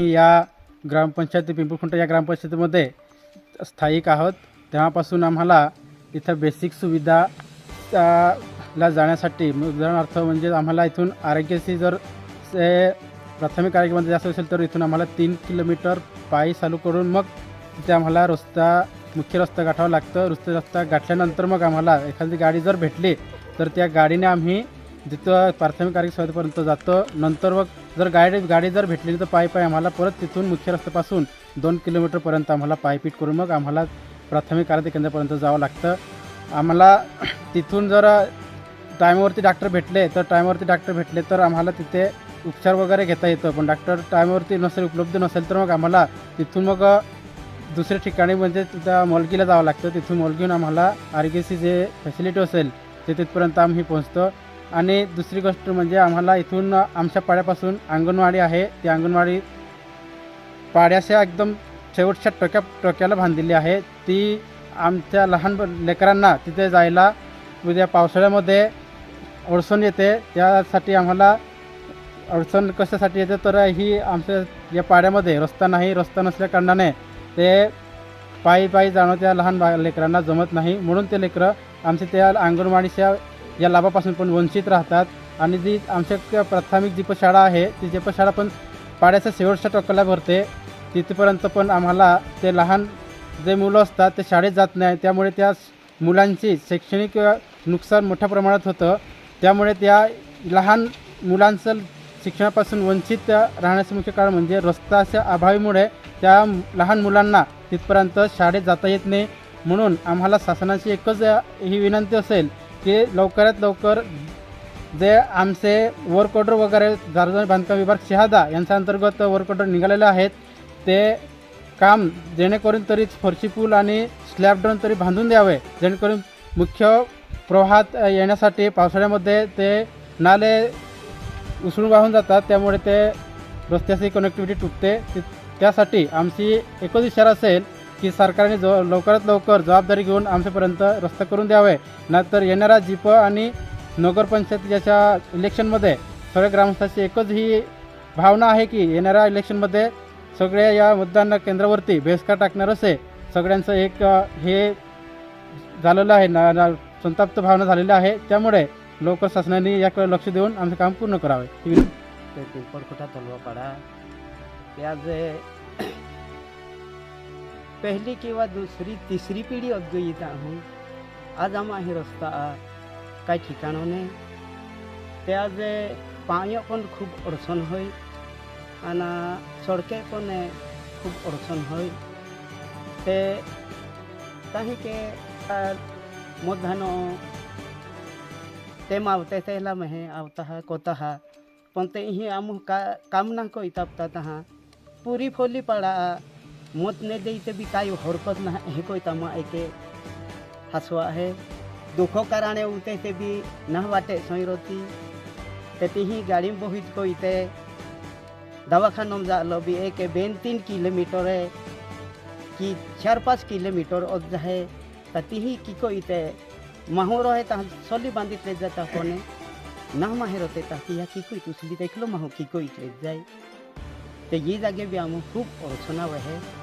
आम्ही या ग्रामपंचायत पिंपळखुंट या ग्रामपंचायतीमध्ये स्थायिक आहोत. तेव्हापासून आम्हाला इथं बेसिक सुविधा ला जाण्यासाठी उदाहरणार्थ म्हणजे आम्हाला इथून आरोग्याची जर से प्राथमिक आरोग्यामध्ये जास्त असेल तर इथून आम्हाला तीन किलोमीटर पायी चालू करून मग तिथे आम्हाला रस्ता मुख्य रस्ता गाठावा लागतं. रस्ता रस्ता गाठल्यानंतर मग आम्हाला एखादी गाडी जर भेटली तर त्या गाडीने आम्ही जिथं प्राथमिक आरोग्य सुविधेपर्यंत जातो नंतर मग जर गाडी गाडी जर भेटली तर पायी पायी आम्हाला परत तिथून मुख्य रस्त्यापासून दोन किलोमीटरपर्यंत आम्हाला पायपीट करून मग आम्हाला प्राथमिक आरोग्य केंद्रापर्यंत जावं लागतं. आम्हाला तिथून जर टायमावरती डॉक्टर भेटले तर टायमावरती डॉक्टर भेटले तर आम्हाला तिथे उपचार वगैरे घेता येतं. पण डॉक्टर टायमावरती नसेल उपलब्ध नसेल तर मग आम्हाला तिथून मग दुसऱ्या ठिकाणी म्हणजे तिथं मोलगीला जावं लागतं. तिथून मोलगीहून आम्हाला आरोग्याची जे फॅसिलिटी असेल ते तिथपर्यंत आम्ही पोहोचतो. आणि दुसरी गोष्ट म्हणजे आम्हाला इथून आमच्या पाड्यापासून अंगणवाडी आहे. ती अंगणवाडी पाड्याच्या एकदम शेवटच्या टोक्या टोक्याला बांधलेली आहे. ती आमच्या लहान लेकरांना तिथे जायला उद्या पावसाळ्यामध्ये अडचण येते. त्यासाठी आम्हाला अडचण कशासाठी येते? तर ही आमच्या या पाड्यामध्ये रस्ता नाही. रस्ता नसल्या कारणाने ते पायी पायी जाणं त्या लहान बा लेकरांना जमत नाही. म्हणून ते लेकरं आमच्या त्या अंगणवाडीच्या या लाभापासून पण वंचित राहतात. आणि जी आमच्या प्राथमिक जी शाळा आहे ती जी शाळा पण पाड्याच्या शेवटच्या टोकाला भरते तिथपर्यंत पण आम्हाला ते लहान जे मुलं असतात ते शाळेत जात नाही. त्यामुळे त्या मुलांची शैक्षणिक नुकसान मोठ्या प्रमाणात होतं. त्यामुळे त्या लहान मुलांचं शिक्षणापासून वंचित राहण्याचं मुख्य कारण म्हणजे रस्ताच्या अभावीमुळे त्या लहान मुलांना तिथपर्यंत शाळेत जाता येत नाही. म्हणून आम्हाला शासनाची एकच ही विनंती असेल की लवकरात लवकर जे आमचे वर्क ऑर्डर वगैरे सार्वजनिक बांधकाम विभाग शहादा यांच्या अंतर्गत वर्क ऑर्डर निघालेले आहेत ते काम जेणेकरून तरी फरशी पूल आणि स्लॅब ड्रोन तरी बांधून द्यावे जेणेकरून मुख्य प्रवाहात येण्यासाठी पावसाळ्यामध्ये ते नाले उसळून वाहून जातात त्यामुळे ते रस्त्याची कनेक्टिव्हिटी तुटते. त्यासाठी आमची एकच इशारा असेल की सरकारने जो लवकरात लवकर जबाबदारी घेऊन आमच्यापर्यंत रस्ता करून द्यावे. नाहीतर येणारा जीप आणि नगरपंचायतीच्या इलेक्शनमध्ये सगळ्या ग्रामस्थांची एकच ही भावना आहे की येणाऱ्या इलेक्शनमध्ये सगळ्या या मतदान केंद्रावरती बेसका टाकणार असे सगळ्यांचं एक हे झालेलं आहे. ना ना- संताप्त भावना झालेली आहे. त्यामुळे लवकर शासनाने याकडे लक्ष देऊन आमचं काम पूर्ण करावे. ते पिंपळखुटा तलवापाडा. ते आज पहिली किंवा दुसरी, तिसरी पिढी अद्वैत आहो आज आम्हा हे रस्ता काही ठिकाणोने ते आज पाणी पण खूप अडचण होय आणि सडके पण खूप अडचण होय ते के मधानो ते मावते त्याला महे आवता हा, कोता हा। पण ही आम का कामना को हा पुरी फोली पड़ा मत ने भी काई हरकत ना हे कोई तमा एके हसवा है। दुखो कारणे उते ते भी ना वाटे सोई रोती ही गाड़ी बहित बहुत को इते। दवाखानम जा भी एक बेन तीन किलोमीटर है। कि चार पाँच किलोमीटर और है। तती की को माहूर माहू रहे ता सली बांधित ले जाता कोने ना माहेर होते ताकि या की कोई तुसली देखलो माहू की कोई ले जाए। ते ये जागे भी आम खूब अडचणा आहे